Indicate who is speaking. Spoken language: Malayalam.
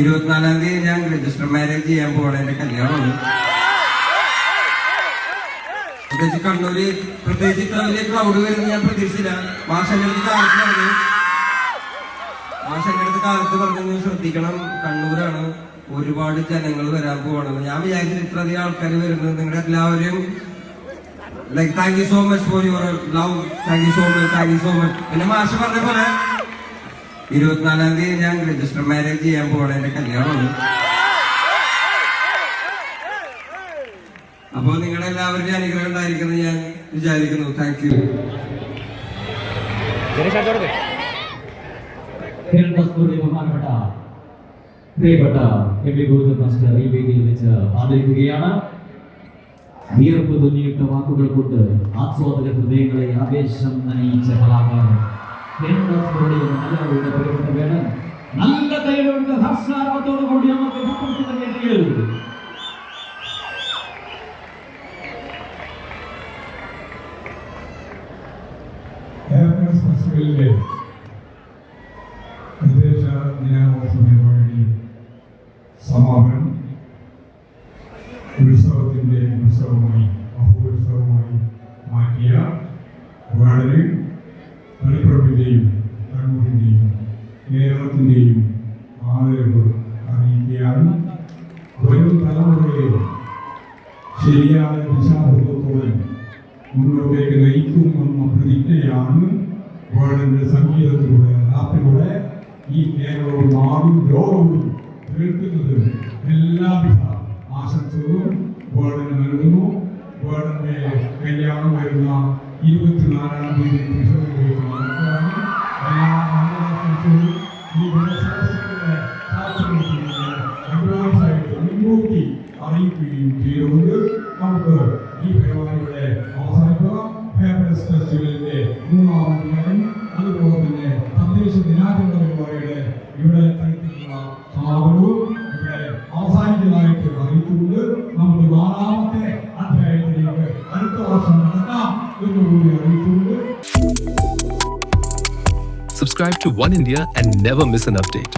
Speaker 1: ഇരുപത്തിനാലാം തീയതി ഞാൻ രജിസ്റ്റർ മാരേജ് ചെയ്യാൻ പോകണ എന്റെ കല്യാണമാണ്. പ്രത്യേകിച്ച് കണ്ണൂര് പ്രത്യേകിച്ച് ഇത്ര വലിയ ക്ലൗഡ് വരുന്ന ഞാൻ പ്രതീക്ഷിച്ചില്ല. മാഷന്റെ അടുത്ത് കാലത്ത് പറഞ്ഞു. മാഷന്റെ കാലത്ത് പറഞ്ഞു ശ്രദ്ധിക്കണം. കണ്ണൂരാണ്. ഒരുപാട് ജനങ്ങൾ വരാൻ പോവാണ്. ഞാൻ വിചാരിച്ചു ഇത്രയധികം ആൾക്കാർ വരുന്നത്. നിങ്ങളുടെ എല്ലാവരും like thank you so much for your love thank you so much thank you so much പിന്നെ മാഷ് പറഞ്ഞ പോലെ ഇരുപത്തിനാലാം തീയതി ഞാൻ രജിസ്റ്റർ മാരേജ് ചെയ്യാൻ പോകണ എന്റെ കല്യാണമാണ്. അപ്പൊ നിങ്ങളുടെ എല്ലാവരുടെയും അനുഗ്രഹം ഉണ്ടായിരിക്കുന്നത് ഞാൻ വിചാരിക്കുന്നു. താങ്ക് യു
Speaker 2: ബഹുമാനപ്പെട്ട പ്രിയപ്പെട്ട എം വി ഗോവിന്ദ മാസ്റ്റർ ഈ വേദിയിൽ വെച്ച് ആദരിക്കുകയാണ്. വിയർപ്പ് തുന്നിയിട്ട വാക്കുകൾ കൊണ്ട് ആസ്വാദക ഹൃദയങ്ങളെ ആവേശം നയിച്ച കലാകാരൻ നല്ല കൈകളുടെ ഹർഷാരവത്തോടു കൂടി നമുക്ക് വേദിയിൽ
Speaker 3: ഫെസ്റ്റിവലിലെ വിദേശ ദിനാഘോഷ പരിപാടി സമാപനം. ഉത്സവത്തിന്റെ ഉത്സവമായി മഹോത്സവമായി കേരളത്തിന്റെയും ആദരവ് അറിയിക്കുകയാണ്. വരും തലമുറയെ ശരിയായ ദിശാബോധത്തോടെ മുന്നോട്ടേക്ക് നയിക്കുമെന്ന പ്രതിജ്ഞയാണ് വേണന്റെ സംഗീതത്തിലൂടെ റാപ്പിലൂടെ ഈ കേരളവും നാടും ലോകവും കേൾക്കുന്നത് എല്ലാവിധ ആശംസകളും വേണന് നൽകുന്നു. വേണന്റെ കല്യാണം വരുന്ന ഇരുപത്തിനാലാം തീയതി തൃശ്ശൂരിൽ വെച്ച് നടക്കുകയാണ്. അറിയിക്കുകയും ചെയ്തുകൊണ്ട് നമുക്ക് ഈ പരിപാടിയുടെ അവസാനിക്കാം ഹാപ്പിനെസ് ഫെസ്റ്റിവലിന്റെ മൂന്നാമത് ദിനം അതുപോലെ തന്നെ തദ്ദേശ ദിനാചരണ പരിപാടിയുടെ ഇവിടെ നടത്തിയിട്ടുള്ള സമാപനവും ഇവിടെ അവസാനിക്കുന്നതായിട്ട് അറിയിച്ചുകൊണ്ട് നമുക്ക് നാലാമത്തെ അധ്യായത്തിലേക്ക് അടുത്ത വർഷം നടക്കാം എന്നുകൂടി അറിയിച്ചുകൊണ്ട്
Speaker 4: Subscribe to One India and never miss an update.